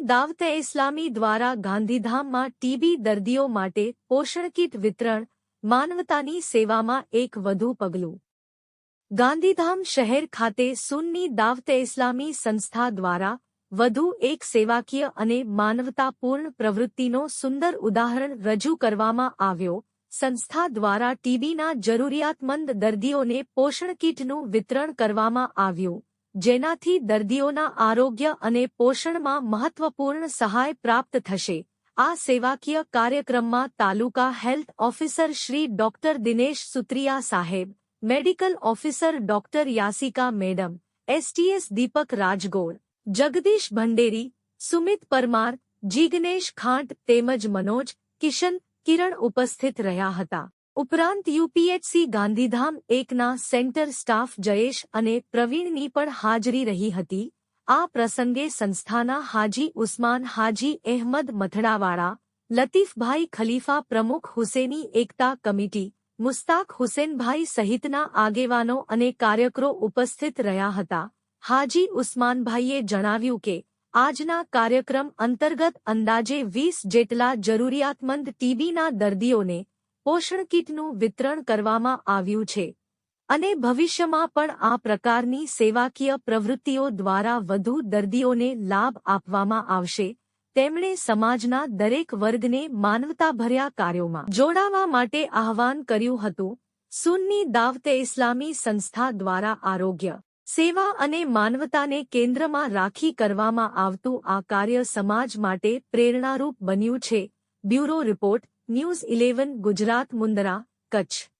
દાવતે ઇસ્લામી દ્વારા ગાંધીધામમાં ટીબી દર્દીઓ માટે પોષણ કીટ વિતરણ, માનવતાની સેવામાં એક વધુ પગલું. ગાંધીધામ શહેર ખાતે સુન્ની દાવતે ઇસ્લામી સંસ્થા દ્વારા વધુ એક સેવાકીય અને માનવતાપૂર્ણ પ્રવૃત્તિનો સુંદર ઉદાહરણ રજૂ કરવામાં આવ્યો. સંસ્થા દ્વારા ટીબીના જરૂરિયાતમંદ દર્દીઓને પોષણ કીટનું વિતરણ કરવામાં આવ્યું. જેનાથી દર્દીઓના આરોગ્ય અને પોષણમાં મહત્વપૂર્ણ સહાય પ્રાપ્ત થશે. આ સેવાકીય કાર્યક્રમમાં taluka health officer Shri doctor Dinesh Sutriya સાહેબ, medical officer doctor Yasika madam, STS Deepak Rajgol, Jagdish Bhanderi, Sumit Parmar, Jignesh Khant તેમજ મનોજ, કિશન, કિરણ ઉપસ્થિત રહ્યા હતા. ઉપરાંત યુપીએચસી ગાંધીધામ એકના સેન્ટર સ્ટાફ જયેશ અને પ્રવીણની પણ હાજરી રહી હતી. આ પ્રસંગે સંસ્થાના હાજી ઉસ્માન, હાજી અહેમદ મથડાવાળા લતીફભાઈ ખલીફા પ્રમુખ હુસેની એકતા કમિટી, મુસ્તાક હુસેનભાઈ સહિતના આગેવાનો અને કાર્યકરો ઉપસ્થિત રહ્યા હતા. હાજી ઉસ્માનભાઈએ જણાવ્યું કે, આજના કાર્યક્રમ અંતર્ગત અંદાજે વીસ જેટલા જરૂરિયાતમંદ ટીબીના દર્દીઓને પોષણ કીટનું વિતરણ કરવામાં આવ્યું છે. અને ભવિષ્યમાં પણ આ પ્રકારની સેવાકીય પ્રવૃત્તિઓ દ્વારા વધુ દર્દીઓને લાભ આપવામાં આવશે, તેમણે સમાજના દરેક વર્ગને માનવતાભર્યા કાર્યોમાં જોડાવા માટે આહવાન કર્યું હતું. સુન્ની દાવતે ઇસ્લામી સંસ્થા દ્વારા આરોગ્ય, સેવા અને માનવતાને કેન્દ્રમાં રાખી કરવામાં આવતું આ કાર્ય સમાજ માટે પ્રેરણારૂપ બન્યું છે. Bureau report news eleven Gujarat Mundra Kutch.